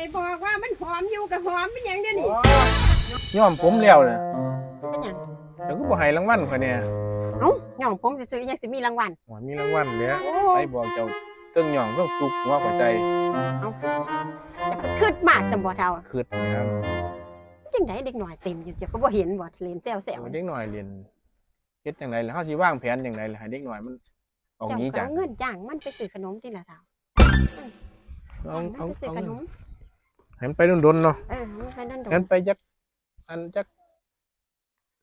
อยบอกว่ามันหอมอยู่กับหอมเป็นหยังเดี๋ยวนี้ย้อมผมแล้วน่ะเป็นหยังเดี๋ยวก็บ่ให้รางวัลข่อยเนี่ยเอ้าหย่องผมจะซื้อยังสิมีรางวัลว่ามีรางวัลเด้อโอ้ไปบอกเจ้าเติ้งหย่องเติ้งสุกหัวข่อยใส่เอ้าจะไปขึ้นมากจำบ่เท่าคืดนะครับจังไดเด็กหน่อยเต็มอยู่จะก็บ่เห็นบ่เล่นแซวเอาๆเด็กน้อยเรียนเฮ็ดจังไดล่ะเฮาสิวางแผนจังไดล่ะให้เด็กน้อยมันออกเจ้าหนี้ก็จากเอาเงินจ้างมันไปซื้อขนมที่ละเท่าเอาจ้างมันเอาไปซื้อเอาขนม ให้มันไปดนๆเนาะเออมันไปนั่นโดงั้นนไปจักอันจัก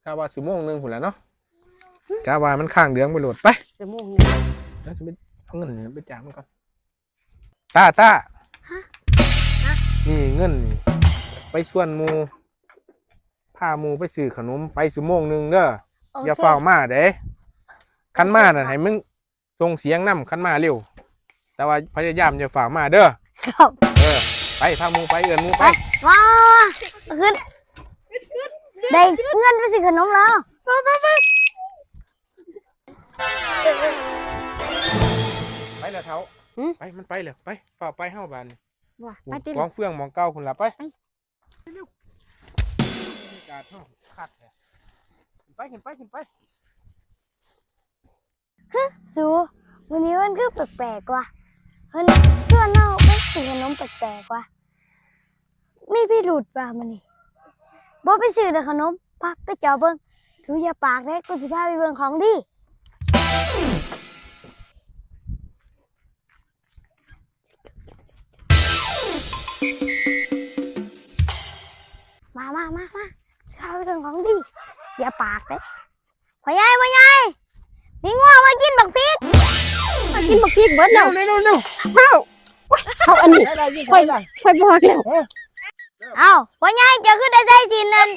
กาว่าชั่วโมงหนึงพุ่นแหละเนาะกาว่ามันข้างเดืองไปโหลดไปชั่วโมงหนึงแล้วจะไปเอาเงินนี่ไปจ่ายมันก่อนตาตาฮะนี่เงินนี่ไปส่วนหมูพาหมูไปซื้อขนมไปชั่วโมงหนึงเด้ออย่าเฝ้าวมาเด้คันมาน่ะให้มึงส่งเสียงนำคันมาเร็ว แต่ว่าพยายามอย่าฝ่าวมาเด้อครับเออ ไปพาหมูไปเอินหมูไปว้าขึ้นได้เงินไปซื้อขนมแล้วไปแล้วเท้าไปมันไปเลยไปฝ่าวไปเฮ้าบานนี่ว่าไปติกองเฟืองหมองเก้าคุณละไปไปเร็วบรรยากาศเฮ้าคัดแท้ขึ้นไปขึ้นไปขึ้นไปสูวันนี้มันคือแปลกๆว่ะเฮ้ยเพื่อนเราไปซื้อขนม แปลกๆว่ะมีพี่หลุดป่ะมันนี่บ่ไปซื้อแต่ขนมปะไปจอเบิ่งสูอย่าปากเด้กูสิพาไปเบิ่งของดีมามามามาพาไปเบิ่งของดีอย่าปากเด้พ่อใหญ่พ่อใหญ่มีง่วงมากินบักพริกมากินบักพริกเบิดแล้วเร็วเร็วเร็ว เฮาเฮาอันนี้ได้ได้ยิ่งค่อยได้ค่อยบอกแล้ว เอ้าพ่อใหญ่เจะขึ้นได้ใจสินนั่น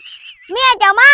เมียเจ้ามา